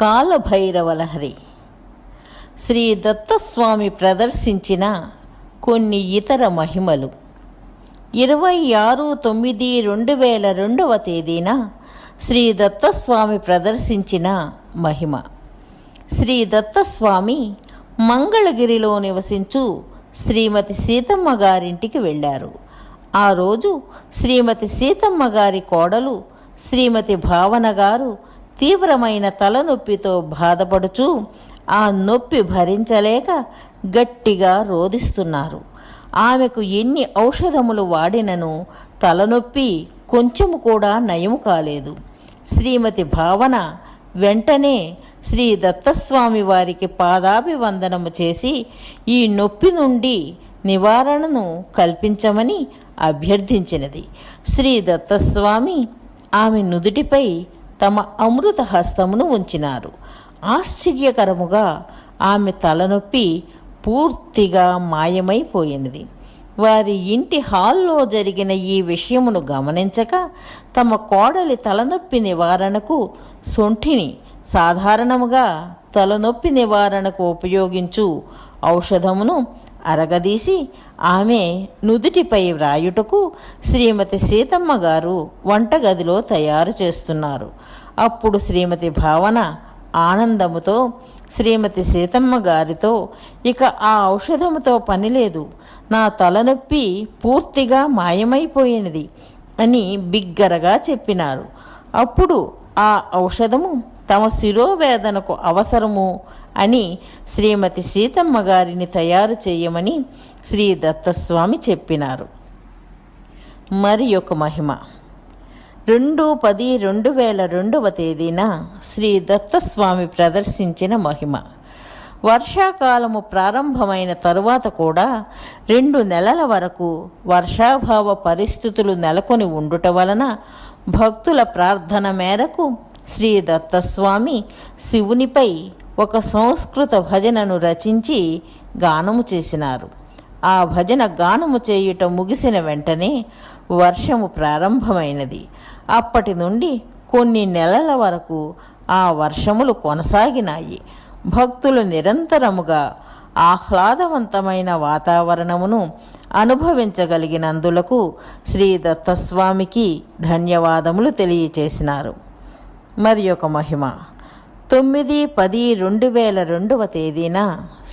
కాలభైరవలహరి. శ్రీ దత్తస్వామి ప్రదర్శించిన కొన్ని ఇతర మహిమలు. ఇరవై ఆరు తొమ్మిది రెండు వేల రెండవ తేదీన శ్రీ దత్తస్వామి ప్రదర్శించిన మహిమ. శ్రీ దత్తస్వామి మంగళగిరిలో నివసించు శ్రీమతి సీతమ్మ గారింటికి వెళ్ళారు. ఆ రోజు శ్రీమతి సీతమ్మ గారి కోడలు శ్రీమతి భావన గారు తీవ్రమైన తలనొప్పితో బాధపడుచు ఆ నొప్పి భరించలేక గట్టిగా రోధిస్తున్నారు. ఆమెకు ఎన్ని ఔషధములు వాడినను తలనొప్పి కొంచెము కూడా నయము కాలేదు. శ్రీమతి భావన వెంటనే శ్రీ దత్తస్వామి వారికి పాదాభివందనము చేసి ఈ నొప్పి నుండి నివారణను కల్పించమని అభ్యర్థించినది. శ్రీ దత్తస్వామి ఆమె నుదుటిపై తమ అమృత హస్తమును ఉంచినారు. ఆశ్చర్యకరముగా ఆమె తలనొప్పి పూర్తిగా మాయమైపోయినది. వారి ఇంటి హాల్లో జరిగిన ఈ విషయమును గమనించక తమ కోడలి తలనొప్పి నివారణకు సొంఠిని సాధారణముగా తలనొప్పి నివారణకు ఉపయోగించు ఔషధమును అరగదీసి ఆమె నుదుటిపై వ్రాయుటకు శ్రీమతి సీతమ్మ గారు వంటగదిలో తయారు చేస్తున్నారు. అప్పుడు శ్రీమతి భావన ఆనందముతో శ్రీమతి సీతమ్మ గారితో ఇక ఆ ఔషధముతో పని లేదు. నా తలనొప్పి పూర్తిగా మాయమైపోయినది అని బిగ్గరగా చెప్పినారు. అప్పుడు ఆ ఔషధము తమ శిరోవేదనకు అవసరము అని శ్రీమతి సీతమ్మ గారిని తయారు చేయమని శ్రీ దత్తస్వామి చెప్పినారు. మరి ఒక మహిమ. రెండు పది రెండు వేల రెండవ తేదీన శ్రీ దత్తస్వామి ప్రదర్శించిన మహిమ. వర్షాకాలము ప్రారంభమైన తరువాత కూడా రెండు నెలల వరకు వర్షాభావ పరిస్థితులు నెలకొని ఉండుట వలన భక్తుల ప్రార్థన మేరకు శ్రీ దత్తస్వామి శివునిపై ఒక సంస్కృత భజనను రచించి గానము చేసినారు. ఆ భజన గానము చేయుట ముగిసిన వెంటనే వర్షము ప్రారంభమైనది. అప్పటి నుండి కొన్ని నెలల వరకు ఆ వర్షములు కొనసాగినాయి. భక్తులు నిరంతరముగా ఆహ్లాదవంతమైన వాతావరణమును అనుభవించగలిగినందులకు శ్రీ దత్తస్వామికి ధన్యవాదములు తెలియచేసినారు. మరి ఒక మహిమ. తొమ్మిది పది రెండు వేల రెండవ తేదీన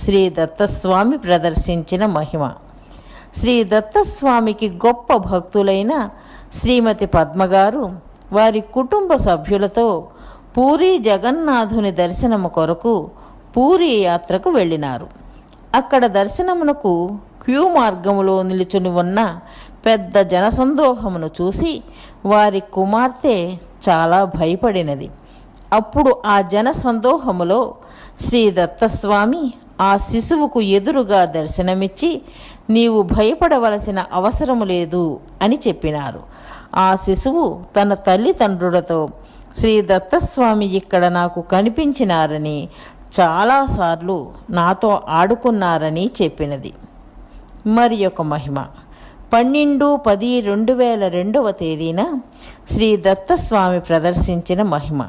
శ్రీ దత్తస్వామి ప్రదర్శించిన మహిమ. శ్రీ దత్తస్వామికి గొప్ప భక్తులైన శ్రీమతి పద్మగారు వారి కుటుంబ సభ్యులతో పూరి జగన్నాథుని దర్శనము కొరకు పూరి యాత్రకు వెళ్ళినారు. అక్కడ దర్శనమునకు క్యూ మార్గములో నిలుచుని ఉన్న పెద్ద జనసందోహమును చూసి వారి కుమార్తె చాలా భయపడినది. అప్పుడు ఆ జన సందోహములో శ్రీ దత్తస్వామి ఆ శిశువుకు ఎదురుగా దర్శనమిచ్చి నీవు భయపడవలసిన అవసరము లేదు అని చెప్పినారు. ఆ శిశువు తన తల్లిదండ్రులతో శ్రీ దత్తస్వామి ఇక్కడ నాకు కనిపించినారని చాలాసార్లు నాతో ఆడుకున్నారని చెప్పినది. మరి ఒక మహిమ. పన్నెండు పది రెండు వేల రెండవ తేదీన శ్రీ దత్తస్వామి ప్రదర్శించిన మహిమ.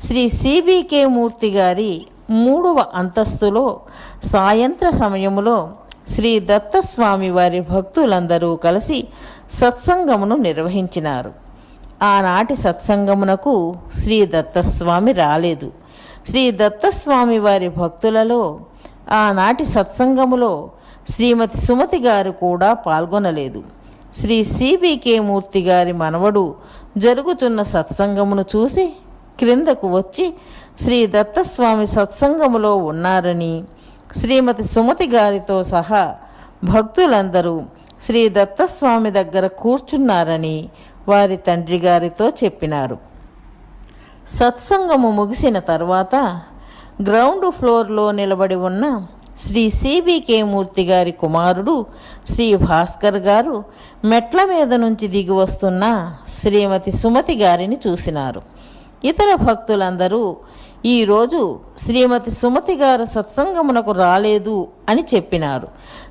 శ్రీ సిబికే మూర్తి గారి మూడవ అంతస్తులో సాయంత్ర సమయములో శ్రీ దత్తస్వామి వారి భక్తులందరూ కలిసి సత్సంగమును నిర్వహించినారు. ఆనాటి సత్సంగమునకు శ్రీ దత్తస్వామి రాలేదు. శ్రీ దత్తస్వామి వారి భక్తులలో ఆనాటి సత్సంగములో శ్రీమతి సుమతి గారు కూడా పాల్గొనలేదు. శ్రీ సిబికే మూర్తి గారి మనవడు జరుగుతున్న సత్సంగమును చూసి క్రిందకు వచ్చి శ్రీ దత్తస్వామి సత్సంగములో ఉన్నారని శ్రీమతి సుమతి గారితో సహా భక్తులందరూ శ్రీ దత్తస్వామి దగ్గర కూర్చున్నారని వారి తండ్రి గారితో చెప్పినారు. సత్సంగము ముగిసిన తర్వాత గ్రౌండ్ ఫ్లోర్లో నిలబడి ఉన్న శ్రీ సిబికే మూర్తి గారి కుమారుడు శ్రీ భాస్కర్ గారు మెట్ల మీద నుంచి దిగి వస్తున్న శ్రీమతి సుమతి గారిని చూసినారు. ఇతర భక్తులందరూ ఈరోజు శ్రీమతి సుమతి గారు సత్సంగమునకు రాలేదు అని చెప్పినారు.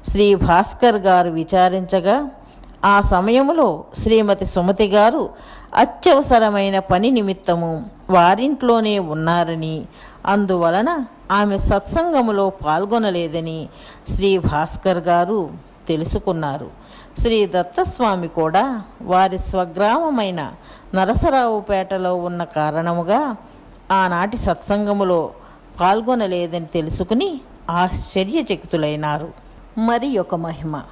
శ్రీ భాస్కర్ గారు విచారించగా ఆ సమయంలో శ్రీమతి సుమతి గారు అత్యవసరమైన పని నిమిత్తము వారింట్లోనే ఉన్నారని అందువలన ఆమె సత్సంగములో పాల్గొనలేదని శ్రీ భాస్కర్ గారు తెలుసుకున్నారు. శ్రీ దత్తస్వామి కూడా వారి స్వగ్రామమైన నరసరావుపేటలో ఉన్న కారణముగా ఆనాటి సత్సంగములో పాల్గొనలేదని తెలుసుకుని ఆశ్చర్యచకితులైనారు. మరి ఒక మహిమ.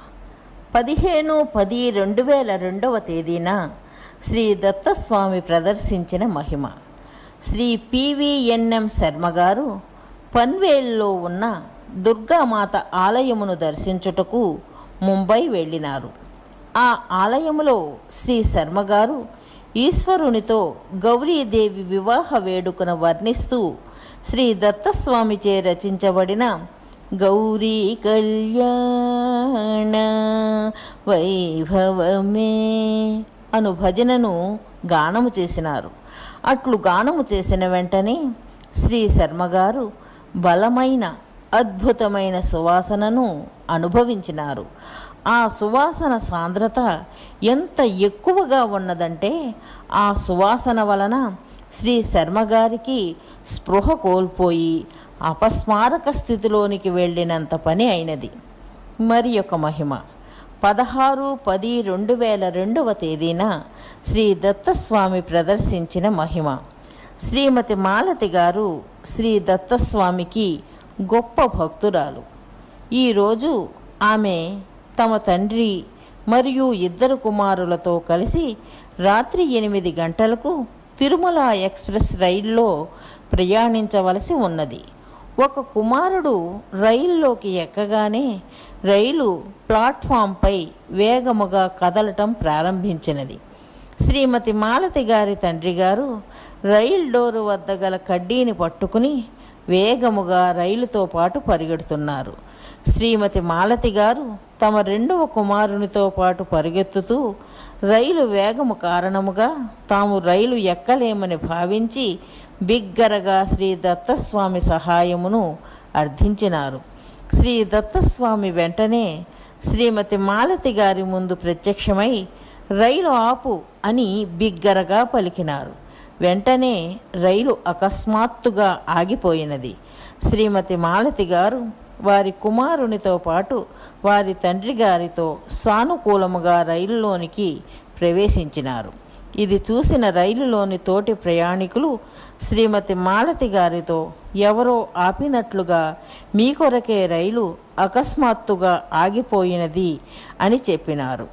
పదిహేను పది రెండు వేల రెండవ తేదీన శ్రీ దత్తస్వామి ప్రదర్శించిన మహిమ. శ్రీ పివిఎన్ఎం శర్మ గారు పన్వేల్లో ఉన్న దుర్గామాత ఆలయమును దర్శించుటకు ముంబై వెళ్ళినారు. ఆ ఆలయములో శ్రీ శర్మగారు ఈశ్వరునితో గౌరీదేవి వివాహ వేడుకను వర్ణిస్తూ శ్రీ దత్తస్వామిచే రచించబడిన గౌరీ కళ్యాణ వైభవమే అను భజనను గానము చేసినారు. అట్లు గానము చేసిన వెంటనే శ్రీ శర్మగారు బలమైన అద్భుతమైన సువాసనను అనుభవించినారు. ఆ సువాసన సాంద్రత ఎంత ఎక్కువగా ఉన్నదంటే ఆ సువాసన వలన శ్రీ శర్మ గారికి స్పృహ కోల్పోయి అపస్మారక స్థితిలోనికి వెళ్ళినంత పని అయినది. మరి ఒక మహిమ. పదహారు పది రెండు వేల రెండవ తేదీన శ్రీ దత్తస్వామి ప్రదర్శించిన మహిమ. శ్రీమతి మాలతి గారు శ్రీ దత్తస్వామికి గొప్ప భక్తురాలు. ఈరోజు ఆమె తమ తండ్రి మరియు ఇద్దరు కుమారులతో కలిసి రాత్రి ఎనిమిది గంటలకు తిరుమల ఎక్స్ప్రెస్ రైల్లో ప్రయాణించవలసి ఉన్నది. ఒక కుమారుడు రైల్లోకి ఎక్కగానే రైలు ప్లాట్ఫామ్పై వేగముగా కదలటం ప్రారంభించినది. శ్రీమతి మాలతి గారి తండ్రి గారు రైల్ డోరు వద్ద గల కడ్డీని పట్టుకుని వేగముగా రైలుతో పాటు పరిగెడుతున్నారు. శ్రీమతి మాలతి గారు తమ రెండవ కుమారునితో పాటు పరిగెత్తుతూ రైలు వేగము కారణముగా తాము రైలు ఎక్కలేమని భావించి బిగ్గరగా శ్రీ దత్తస్వామి సహాయమును అర్థించినారు. శ్రీ దత్తస్వామి వెంటనే శ్రీమతి మాలతి గారి ముందు ప్రత్యక్షమై రైలు ఆపు అని బిగ్గరగా పలికినారు. వెంటనే రైలు అకస్మాత్తుగా ఆగిపోయినది. శ్రీమతి మాలతి గారు వారి కుమారునితో పాటు వారి తండ్రి గారితో సానుకూలముగా రైలులోనికి ప్రవేశించినారు. ఇది చూసిన రైలులోని తోటి ప్రయాణికులు శ్రీమతి మాలతి గారితో ఎవరో ఆపినట్లుగా మీ కొరకే రైలు అకస్మాత్తుగా ఆగిపోయినది అని చెప్పినారు.